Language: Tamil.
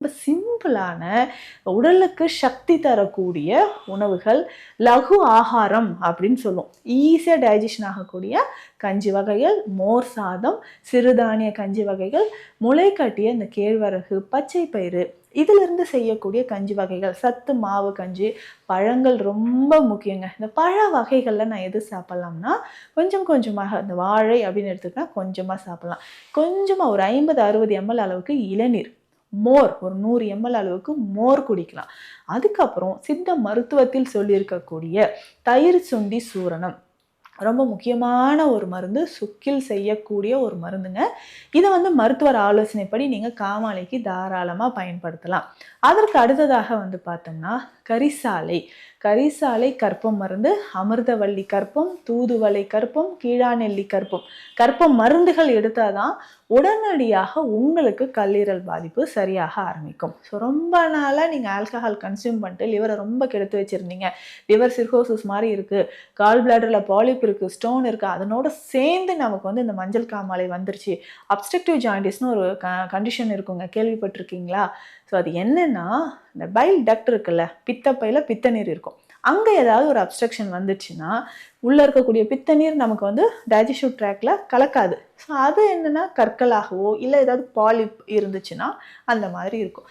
ரொம்ப சிம்பிளான உடலுக்கு சக்தி தரக்கூடிய உணவுகள் லகு ஆகாரம் அப்படின்னு சொல்லுவோம். ஈஸியாக டைஜஷன் ஆகக்கூடிய கஞ்சி வகைகள் மோர் சாதம் சிறுதானிய கஞ்சி வகைகள் முளை கட்டிய இந்த கேழ்வரகு பச்சை பயிறு இதிலிருந்து செய்யக்கூடிய கஞ்சி வகைகள் சத்து மாவு கஞ்சி பழங்கள் ரொம்ப முக்கியங்க. இந்த பழ வகைகளில் நான் எது சாப்பிட்லாம்னா கொஞ்சம் கொஞ்சமாக இந்த வாழை அப்படின்னு எடுத்துக்கிட்டா கொஞ்சமாக சாப்பிட்லாம். கொஞ்சமாக ஒரு ஐம்பது அறுபது எம்எல் அளவுக்கு இளநீர். மோர் ஒரு நூறு எம்எல் அளவுக்கு மோர் குடிக்கலாம். அதுக்கப்புறம் சித்த மருத்துவத்தில் சொல்லியிருக்கக்கூடிய தயிர் சுண்டி சூரணம். ரொம்ப முக்கியமான ஒரு மருந்து சுக்கில் செய்யக்கூடிய ஒரு மருந்துங்க. இதை வந்து மருத்துவர் ஆலோசனைப்படி நீங்கள் காமாலைக்கு தாராளமாக பயன்படுத்தலாம். அதற்கு அடுத்ததாக வந்து பார்த்தோம்னா கரிசாலை. கரிசாலை கற்பம் மருந்து அமிர்தவள்ளி கற்பம் தூதுவளை கற்பம் கீழாநெல்லி கற்பம். கற்பம் மருந்துகள் எடுத்தால் தான் உடனடியாக உங்களுக்கு கல்லீரல் பாதிப்பு சரியாக ஆரம்பிக்கும். ஸோ ரொம்ப நாளாக நீங்கள் ஆல்கஹால் கன்சியூம் பண்ணிட்டு லிவரை ரொம்ப கெடுத்து வச்சுருந்தீங்க. லிவர் சிர்கோசிஸ் மாதிரி இருக்குது கால் பிளாடரில் பாலிப் இருக்குது ஸ்டோன் இருக்குது அதனோட சேர்ந்து நமக்கு வந்து இந்த மஞ்சள் காமாலை வந்துருச்சு. அப்ஸ்ட்ரக்டிவ் ஜாயிண்டிஸ்னு ஒரு க கண்டிஷன் இருக்குங்க. கேள்விப்பட்டிருக்கீங்களா? ஸோ அது என்னென்னா இந்த பைல் டக்ட் இருக்குல்ல பித்தப்பையில் பித்தநீர் இருக்கும். அங்கே ஏதாவது ஒரு அப்ஸ்ட்ரக்ஷன் வந்துச்சுன்னா உள்ளே இருக்கக்கூடிய பித்த நீர் நமக்கு வந்து டைஜஷன் ட்ராக்ல கலக்காது. ஸோ அது என்னென்னா கற்களாகவோ இல்லை ஏதாவது பாலிப் இருந்துச்சுன்னா அந்த மாதிரி இருக்கும்.